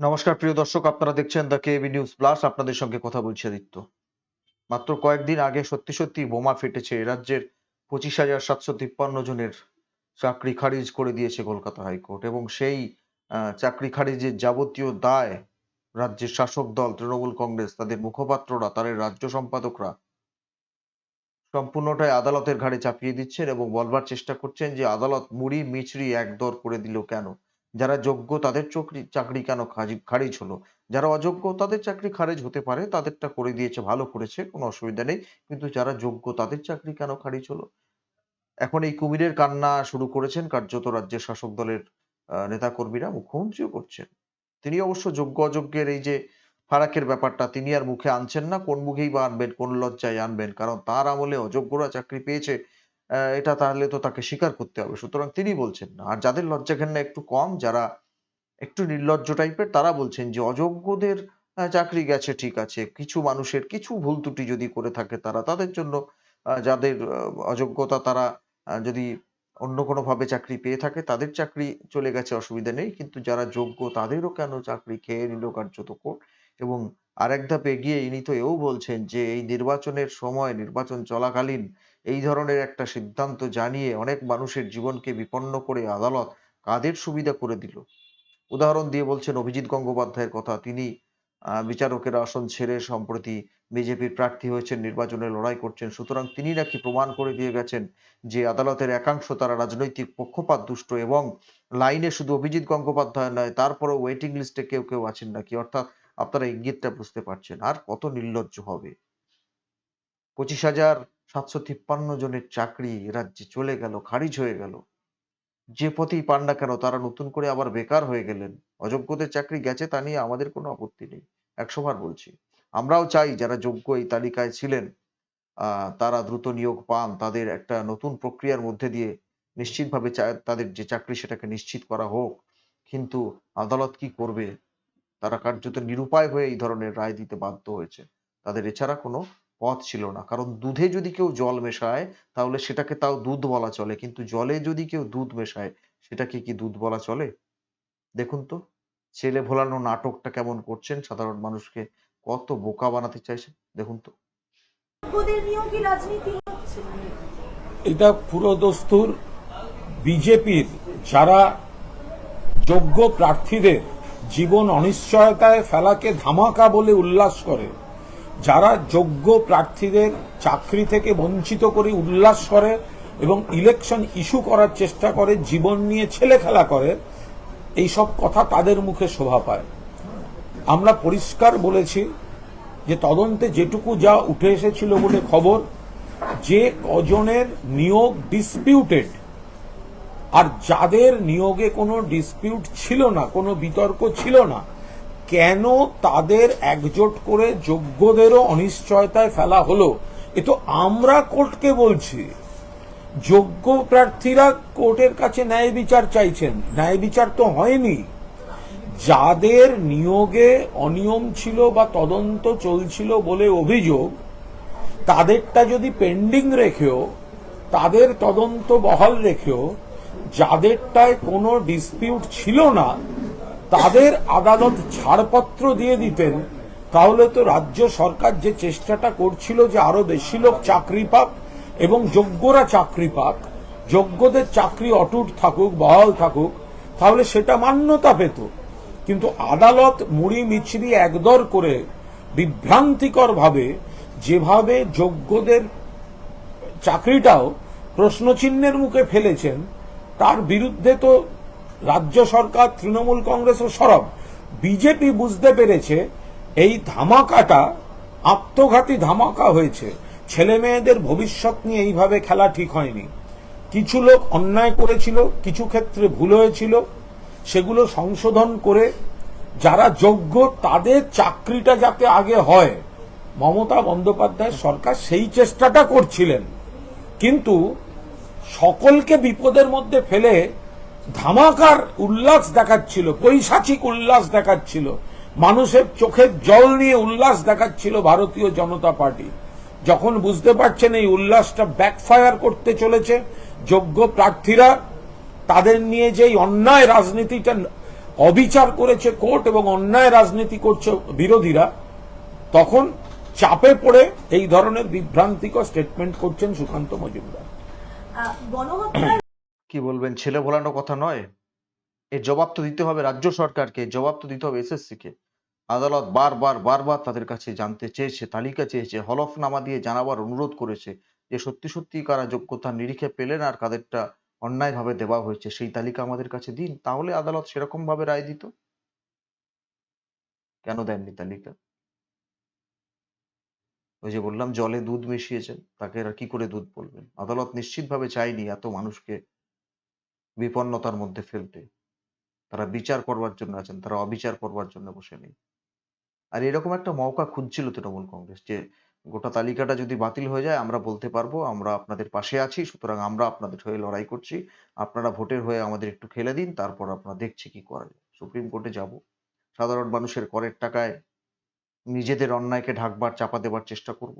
নমস্কার, প্রিয় দর্শক, আপনারা দেখছেন দ্য কেবি নিউজ প্লাস আপনাদের সঙ্গে কথা বলছি আদিত্য। মাত্র কয়েকদিন আগে সত্যি সত্যি বোমা ফেটেছে রাজ্যের পঁচিশ হাজার সাতশো তিপ্পান্ন জনের চাকরি খারিজ করে দিয়েছে কলকাতা হাইকোর্ট এবং সেই চাকরি খারিজের যাবতীয় দায় রাজ্যের শাসক দল, তৃণমূল কংগ্রেস, তাদের মুখপাত্ররা, তাদের রাজ্য সম্পাদকরা সম্পূর্ণটাই আদালতের ঘাড়ে চাপিয়ে দিচ্ছেন এবং বলবার চেষ্টা করছেন যে আদালত মুড়ি মিছরি একদর করে দিল কেন? যারা যোগ্য তাদের চাকরি চাকরি কেন খারিজ হলো? যারা অযোগ্য তাদের চাকরি খারিজ হতে পারে, তাদেরটা করে দিয়েছে, ভালো করেছে, কোনো অসুবিধা নেই। কিন্তু যারা যোগ্য তাদের চাকরি কেন খারিজ হলো? এখন এই কুমিরের কান্না শুরু করেছেন কার্যত রাজ্যের শাসক দলের নেতাকর্মীরা, মুখ্যমন্ত্রীও করছেন। তিনি অবশ্য যোগ্য অযোগ্যের এই যে ফারাকের ব্যাপারটা, তিনি আর মুখে আনছেন না, কোন মুখেই বা আনবেন, কোন লজ্জায় আনবেন। কারণ তার আমলে অযোগ্যরা চাকরি পেয়েছে এটা তাহলে তো তাকে স্বীকার করতে হবে। সুতরাং তিনি বলছেন না। আর যাদের লজ্জা ঘেন্না একটু কম, যারা একটু নির্লজ্জ টাইপের, তারা বলছেন যে অযোগ্যদের চাকরি গেছে, ঠিক আছে। কিছু মানুষের কিছু ভুল ত্রুটি যদি করে থাকে তারা, তাদের জন্য যাদের অযোগ্যতা তারা যদি অন্য কোনো ভাবে চাকরি পেয়ে থাকে, তাদের চাকরি চলে গেছে, অসুবিধা নেই। কিন্তু যারা যোগ্য, তাদেরও কেন চাকরি খেয়ে নিল কার্যত কোর্ট? এবং আরেক ধাপ এগিয়ে ইনি তো এও বলছেন যে এই নির্বাচনের সময়, নির্বাচন চলাকালীন এই ধরনের একটা সিদ্ধান্ত জানিয়ে অনেক মানুষের জীবনকে বিপন্ন করে আদালত কাদের সুবিধা করে দিল? উদাহরণ দিয়ে বলছেন অভিজিৎ গঙ্গোপাধ্যায়ের কথা। তিনি বিচারকের আসন ছেড়ে সম্প্রতি বিজেপির প্রার্থী হয়েছেন, নির্বাচনে লড়াই করছেন। সুতরাং তিনি নাকি প্রমাণ করে দিয়ে গেছেন যে আদালতের একাংশ তারা রাজনৈতিক পক্ষপাত, দুষ্ট এবং লাইনে শুধু অভিজিৎ গঙ্গোপাধ্যায় নয়, তারপরেও ওয়েটিং লিস্টে কেউ কেউ আছেন নাকি? অর্থাৎ আপনারা ইঙ্গিতটা বুঝতে পারছেন। আর কত নির্লজ্জ হবে? পঁচিশ হাজার সাতশো তিপ্পান্ন জনের চাকরি রাজ্যে চলে গেল, খারিজ হয়ে গেল। যে পথেই পান না কেন, তারা নতুন করে আবার বেকার হয়ে গেলেন। অযোগ্যদের চাকরি গেছে তা নিয়ে আমাদের কোনো আপত্তি নেই। একশো বার বলছি, আমরাও চাই যারা যোগ্য এই তালিকায় ছিলেন তারা দ্রুত নিয়োগ পান, তাদের একটা নতুন প্রক্রিয়ার মধ্যে দিয়ে নিশ্চিতভাবে তাদের যে চাকরি সেটাকে নিশ্চিত করা হোক। কিন্তু আদালত কি করবে? তারা কার্যত নিরুপায় হয়ে এই ধরনের রায় দিতে বাধ্য হয়েছে। তাদের এছাড়া কোনো পথ ছিল না। কারণ দুধে যদি কেউ জল মেশায় তাহলে সেটাকে তাও দুধ বলা চলে। কিন্তু জলে যদি কেউ দুধ মেশায় সেটাকে কি দুধ বলা চলে? দেখুন তো ছেলে ভোলানো নাটকটা কেমন করছেন? সাধারণ মানুষকে কত বোকা বানাতে চাইছেন দেখুন তো। এটা পুরো দস্তুর বিজেপির যারা যোগ্য প্রার্থীদের জীবন অনিশ্চয়তায় ফেলাকে ধামাকা বলে উল্লাস করে। যারা যোগ্য প্রার্থীদের চাকরি থেকে বঞ্চিত করে উল্লাস করে এবং ইলেকশন ইস্যু করার চেষ্টা করে, জীবন নিয়ে ছেলে খেলা করে এই সব কথা তাদের মুখে শোভা পায়। আমরা পরিষ্কার বলেছি যে তদন্তে যেটুকু যা উঠে এসেছিল বলে খবর, যে কজনের নিয়োগ ডিসপিউটেড আর যাদের নিয়োগে কোনো ডিসপিউট ছিল না, কোনো বিতর্ক ছিল না কেন তাদের একজোট করে যোগ্যদেরও অনিশ্চয়তায় ফেলা হলো? এ তো আমরা কোর্টকে বলছি। যোগ্য প্রার্থীরা কোর্টের কাছে ন্যায় বিচার চাইছেন। ন্যায় বিচার তো হয়নি। যাদের নিয়োগে অনিয়ম ছিল বা তদন্ত চলছিল বলে অভিযোগ, তাদেরটা যদি পেন্ডিং রেখেও, তাদের তদন্ত বহাল রেখেও, যাদেরটায় কোনো ডিসপিউট ছিল না তাদের আদালত ছাড়পত্র দিয়ে দিতেন, তাহলে তো রাজ্য সরকার যে চেষ্টাটা করছিল যে আরও বেশি লোক চাকরি পাক এবং যোগ্যরা চাকরি পাক, যোগ্যদের চাকরি অটুট থাকুক, বহাল থাকুক, তাহলে সেটা মান্যতা পেত। কিন্তু আদালত মুড়ি মিছরি একদর করে বিভ্রান্তিকর ভাবে যেভাবে যোগ্যদের চাকরিটাও প্রশ্নচিহ্নের মুখে ফেলেছেন, তার বিরুদ্ধে তো রাজ্য সরকার, তৃণমূল কংগ্রেস ও সরব। বিজেপি বুঝতে পেরেছে এই ধামাকাটা, আত্মঘাতী ধামাকা হয়েছে। ছেলে মেয়েদের ভবিষ্যৎ নিয়ে এইভাবে খেলা ঠিক হয়নি। কিছু লোক অন্যায় করেছিল, কিছু ক্ষেত্রে ভুল হয়েছিল। সেগুলো সংশোধন করে যারা যোগ্য তাদের চাকরিটা যাতে আগে হয়। মমতা বন্দ্যোপাধ্যায় সরকার সেই চেষ্টাটা করছিলেন। কিন্তু সকলকে বিপদের মধ্যে ফেলে ধামাকার উল্লাস দেখাচ্ছিল, পৈশাচিক উল্লাস দেখাচ্ছিল, মানুষের চোখের জল নিয়ে উল্লাস দেখাচ্ছিল ভারতীয় জনতা পার্টি। যখন বুঝতে পারছেন এই উল্লাসটা ব্যাকফায়ার করতে চলেছে, যোগ্য প্রার্থীরা তাদের নিয়ে যেই অন্যায় রাজনীতিটা অবিচার করেছে কোর্ট এবং অন্যায় রাজনীতি করছে বিরোধীরা, তখন চাপে পড়ে এই ধরনের বিভ্রান্তিকর স্টেটমেন্ট করছেন সুকান্ত মজুমদার। কি বলবেন, ছেলে ভোলানো কথা নয়। এর জবাব তো দিতে হবে রাজ্য সরকারকে, জবাব তো দিতে হবে এসএসসি কে আদালত বারবার বারবার তাদের কাছে জানতে চেয়েছে, তালিকা চেয়েছে, হলফনামা দিয়ে জানাবার অনুরোধ করেছে যে সত্যি সত্যি কারা যোগ্যতার নিরিখে পেলেন আর কাদেরটা অন্যায়ভাবে দেওয়া হয়েছে, সেই তালিকা আমাদের কাছে দিন, তাহলে আদালত সেরকম ভাবে রায় দিত? কেন দেননি তালিকা? ওই যে বললাম, জলে দুধ মিশিয়েছেন, তাকে এরা কি করে দুধ বলবেন? আদালত নিশ্চিতভাবে চাইনি এত মানুষকে বিপন্নতার মধ্যে ফেলতে। তারা বিচার করবার জন্য আছেন, তারা অবিচার করবার জন্য বসে নেই। আর এরকম একটা মৌকা খুঁজছিল তৃণমূল কংগ্রেস যে, গোটা তালিকাটা যদি বাতিল হয়ে যায়, আমরা বলতে পারব, আমরা আপনাদের পাশে আছি, সুতরাং আমরা আপনাদের হয়ে লড়াই করছি। আপনারা ভোটের হয়ে আমাদের একটু খেলে দিন, তারপর আপনারা দেখছি কি করা যায়। সুপ্রিম কোর্টে যাব। সাধারণ মানুষের করের টাকায় নিজেদের অন্যায়কে ঢাকবার, চাপা দেবার চেষ্টা করব।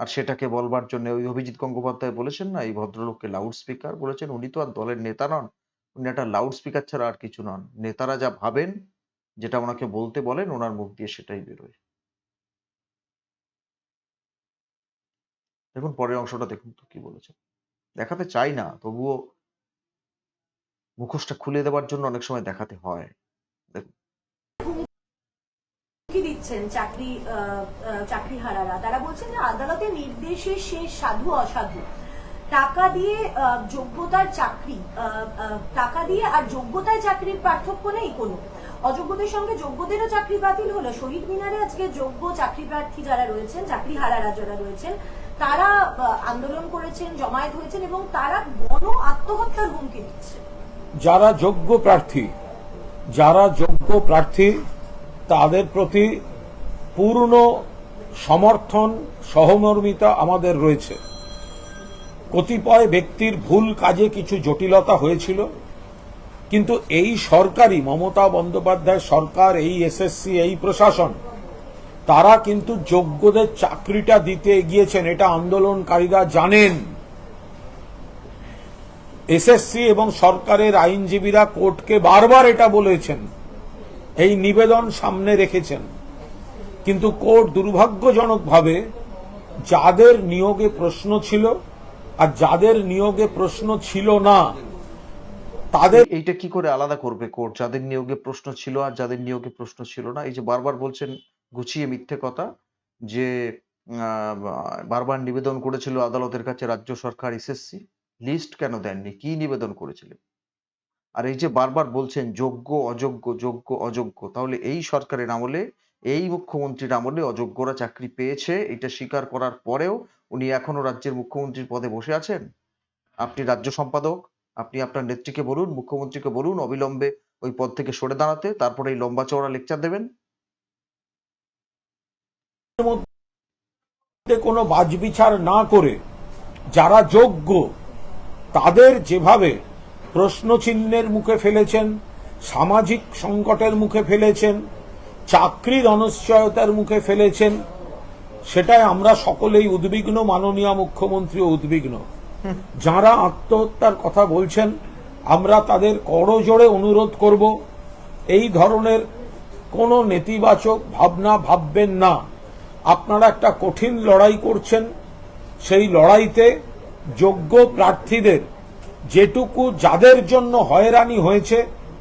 আর সেটাকে বলবার জন্য ওই অভিজিৎ গঙ্গোপাধ্যায় বলেছেন না, এই ভদ্রলোককে লাউড স্পিকার বলেছেন। উনি তো আর দলের নেতা নন। উনি একটা লাউড স্পিকার ছাড়া আর কিছু নন। নেতারা যা ভাবেন, যেটা ওনাকে বলতে বলেন, ওনার মুখ দিয়ে সেটাই বেরোয়। দেখুন, পরের অংশটা দেখুন তো কি বলেছে দেখাতে চাই না, তবুও মুখোশটা খুলে দেওয়ার জন্য অনেক সময় দেখাতে হয়। কি দিচ্ছেন চাকরি আহ, চাকরিহারারা। তারা বলছেন যে আদালতের নির্দেশে সে সাধু অসাধু। টাকা দিয়ে যোগ্যতার চাকরি টাকা দিয়ে আর যোগ্যতায় চাকরির পার্থক্য নেই কোনো। অযোগ্যদের সঙ্গে যোগ্যদেরও চাকরি বাতিল হলো। শহীদ মিনারে আজকে যোগ্য চাকরি প্রার্থী যারা রয়েছেন চাকরিহারারা যারা রয়েছেন তারা আন্দোলন করেছেন জমায়েত হয়েছেন এবং তারা গণ আত্মহত্যার হুমকি দিচ্ছে। যারা যোগ্য প্রার্থী যারা যোগ্য প্রার্থী তাদের প্রতি পূর্ণ সমর্থন সহমর্মিতা আমাদের রয়েছে। কতিপয় ব্যক্তির ভুল কাজে কিছু জটিলতা হয়েছিল, কিন্তু এই সরকারি মমতা বন্দ্যোপাধ্যায় সরকার, এই এসএসসি, এই প্রশাসন, তারা কিন্তু যোগ্যদের চাকরিটা দিতে এগিয়েছেন, এটা আন্দোলনকারীরা জানেন। এসএসসি এবং সরকারের আইনজীবীরা কোর্টকে বারবার এটা বলেছেন, এই নিবেদন সামনে রেখেছেন। কিন্তু কোর্ট দুর্ভাগ্যজনকভাবে যাদের নিয়োগে প্রশ্ন ছিল আর যাদের নিয়োগে প্রশ্ন ছিল না, তাদের এইটা কি করে আলাদা করবে কোর্ট? যাদের নিয়োগে প্রশ্ন ছিল আর যাদের নিয়োগে প্রশ্ন ছিল না। এই যে বারবার বলছেন, গুছিয়ে মিথ্যে কথা, যে বারবার নিবেদন করেছিল আদালতের কাছে রাজ্য সরকার এসএসসি লিস্ট কেন দেননি? কি নিবেদন করেছিলেন? আর এই যে বারবার বলছেন, যোগ্য, অযোগ্য যোগ্য, অযোগ্য, তাহলে এই সরকারের আমলে এই মুখ্যমন্ত্রীর আমলে অযোগ্যরা চাকরি পেয়েছে, এটা স্বীকার করার পরেও উনি এখনও রাজ্যের মুখ্যমন্ত্রীর পদে বসে আছেন। আপনি রাজ্য সম্পাদক, আপনি আপনার নেত্রীকে বলুন, মুখ্যমন্ত্রীকে বলুন, অবিলম্বে ওই পদ থেকে সরে দাঁড়াতে, তারপরে এই লম্বা চওড়া লেকচার দেবেন। কোনো বাজবিচার না করে যারা যোগ্য, তাদের যেভাবে প্রশ্নচিহ্নের মুখে ফেলেছেন, সামাজিক সংকটের মুখে ফেলেছেন চাকরির অনিশ্চয়তার মুখে ফেলেছেন, সেটাই আমরা সকলেই উদ্বিগ্ন মাননীয় মুখ্যমন্ত্রী উদ্বিগ্ন। যারা আত্মহত্যার কথা বলছেন, আমরা তাদের করজোড়ে অনুরোধ করব, এই ধরনের কোনো নেতিবাচক ভাবনা ভাববেন না। আপনারা একটা কঠিন লড়াই করছেন, সেই লড়াইতে যোগ্য প্রার্থীদের যেটুকু যাদের জন্য হয়রানি হয়েছে,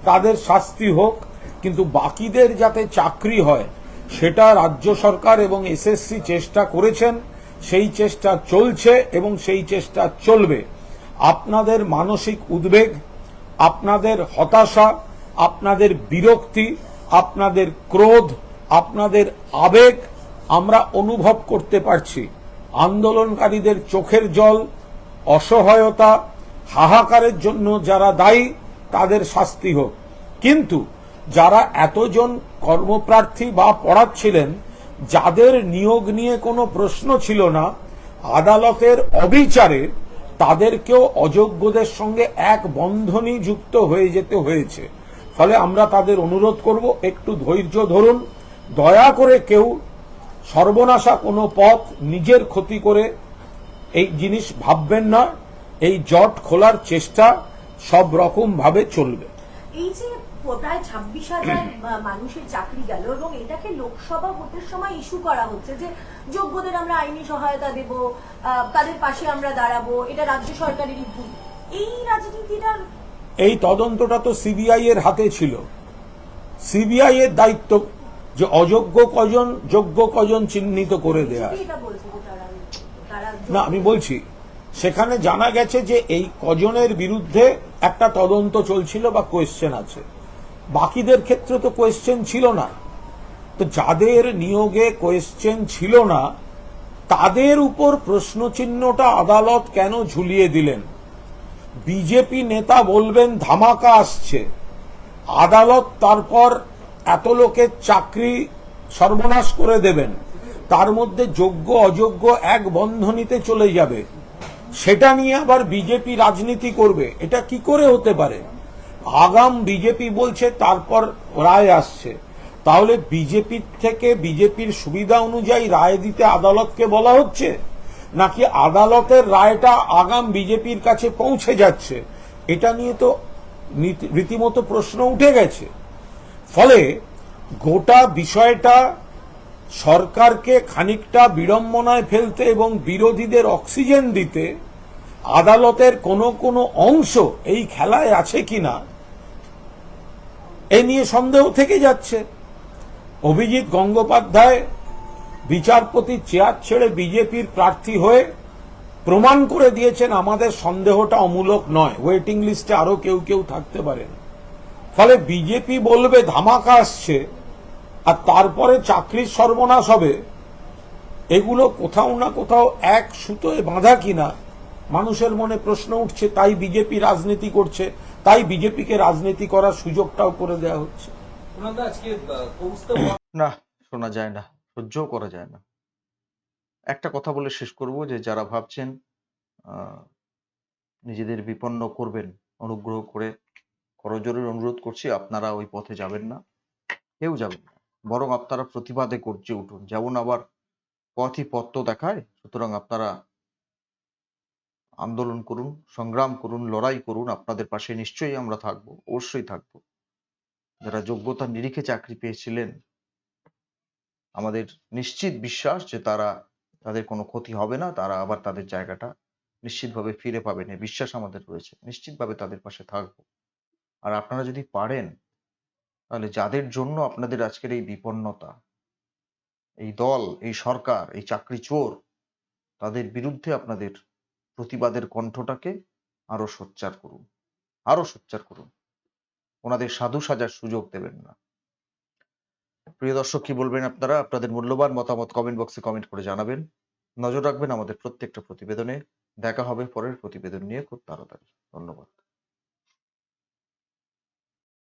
তাদের শাস্তি হোক। কিন্তু বাকিদের যাতে চাকরি হয়, সেটা রাজ্য সরকার এবং এসএসসি চেষ্টা করেছেন, সেই চেষ্টা চলছে এবং সেই চেষ্টা চলবে। আপনাদের মানসিক উদ্বেগ, আপনাদের হতাশা, আপনাদের বিরক্তি, আপনাদের ক্রোধ, আপনাদের আবেগ আমরা অনুভব করতে পারছি। আন্দোলনকারীদের চোখের জল, অসহায়তা, হাহাকারের জন্য যারা দায়ী, তাদের শাস্তি হোক। কিন্তু যারা এতজন কর্মপ্রার্থী বা পড়াচ্ছিলেন যাদের নিয়োগ নিয়ে কোনো প্রশ্ন ছিল না, আদালতের অবিচারে তাদেরকেও অযোগ্যদের সঙ্গে এক বন্ধনই যুক্ত হয়ে যেতে হয়েছে। ফলে আমরা তাদের অনুরোধ করব, একটু ধৈর্য ধরুন, দয়া করে কেউ সর্বনাশা কোনো পথ নিজের ক্ষতি করে এই জিনিস ভাববেন না, এই জট খোলার চেষ্টা সব রকম ভাবে চলবে। এই যে প্রায় ছাব্বিশ হাজার মানুষের চাকরি গেল এবং এটাকে লোকসভা ভোটের সময় ইস্যু করা হচ্ছে যে যোগ্যদের আমরা আইনি সহায়তা দেব তাদের পাশে আমরা দাঁড়াবো এটা রাজ্য সরকারেরই ভুল এই রাজনীতিটার এই তদন্তটা তো সিবিআই এর হাতে ছিল। সিবিআই এর দায়িত্ব যে অযোগ্য কজন যোগ্য কজন চিহ্নিত করে দেয়া। না আমি বলছি সেখানে জানা গেছে যে এই কজনের বিরুদ্ধে একটা তদন্ত চলছিল বা কোয়েশ্চেন আছে। বাকিদের ক্ষেত্রে তো কোয়েশ্চেন ছিল না। তো যাদের নিয়োগে কোয়েশ্চেন ছিল না, তাদের উপর প্রশ্নচিহ্নটা আদালত কেন ঝুলিয়ে দিলেন? বিজেপি নেতা বলবেন, ধামাকা আসছে। আদালত তারপর এত লোকের চাকরি সর্বনাশ করে দেবেন। তার মধ্যে যোগ্য, অযোগ্য এক বন্ধনীতে চলে যাবে। সেটা নিয়ে আবার বিজেপি রাজনীতি করবে। এটা কি করে হতে পারে? আগাম বিজেপি বলছে, তারপর রায় আসছে। তাহলে বিজেপির থেকে বিজেপির সুবিধা অনুযায়ী রায় দিতে আদালতকে বলা হচ্ছে? নাকি আদালতের রায়টা আগাম বিজেপির কাছে পৌঁছে যাচ্ছে? এটা নিয়ে তো রীতিমতো প্রশ্ন উঠে গেছে। ফলে গোটা বিষয়টা সরকারকে খানিকটা বিড়ম্বনায় ফেলতে এবং বিরোধীদের অক্সিজেন দিতে আদালতের কোনো কোনো অংশ এই খেলায় আছে কিনা এ নিয়ে সন্দেহ থেকে যাচ্ছে। অভিজিৎ গঙ্গোপাধ্যায় বিচারপতির চেয়ার ছেড়ে বিজেপির প্রার্থী হয়ে প্রমাণ করে দিয়েছেন, আমাদের সন্দেহটা অমূলক নয়। ওয়েটিং লিস্টে আরও কেউ কেউ থাকতে পারেন ফলে বিজেপি বলবে, ধামাকা আসছে, আর তারপরে চাকরির সর্বনাশ হবে। এগুলো কোথাও না কোথাও এক সুতোয় বাঁধা কিনা মানুষের মনে প্রশ্ন উঠছে তাই বিজেপি রাজনীতি করছে তাই বিজেপিকে রাজনীতি করার সুযোগটাও করে দেওয়া হচ্ছে। না শোনা যায় না সহ্যও করা যায় না। একটা কথা বলে শেষ করব যে যারা ভাবছেন আহ, নিজেদের বিপন্ন করবেন অনুগ্রহ করে করজোরের অনুরোধ করছি আপনারা ওই পথে যাবেন না কেউ যাবেন না। বরং আপনারা প্রতিবাদে গর্জে উঠুন। যেমন আবার পথই পত্র দেখায় সুতরাং আপনারা আন্দোলন করুন, সংগ্রাম করুন, লড়াই করুন, আপনাদের পাশে নিশ্চয়ই আমরা থাকব, অবশ্যই থাকব। যারা যোগ্যতার নিরিখে চাকরি পেয়েছিলেন, আমাদের নিশ্চিত বিশ্বাস যে তারা, তাদের কোনো ক্ষতি হবে না, তারা আবার তাদের জায়গাটা নিশ্চিতভাবে ফিরে পাবেন এই বিশ্বাস আমাদের রয়েছে, নিশ্চিতভাবে তাদের পাশে থাকব। আর আপনারা যদি পারেন, তাহলে যাদের জন্য আপনাদের আজকের এই বিপন্নতা, এই দল, এই সরকার, এই চাকরি চোর, তাদের বিরুদ্ধে আপনাদের প্রতিবাদের কণ্ঠটাকে আরও সোচ্চার করুন, আরও সোচ্চার করুন। ওনাদের সাধু সাজার সুযোগ দেবেন না। প্রিয় দর্শক, কি বলবেন আপনারা? আপনাদের মূল্যবান মতামত কমেন্ট বক্সে কমেন্ট করে জানাবেন। নজর রাখবেন আমাদের প্রত্যেকটা প্রতিবেদনে। দেখা হবে পরের প্রতিবেদন নিয়ে খুব তাড়াতাড়ি। ধন্যবাদ।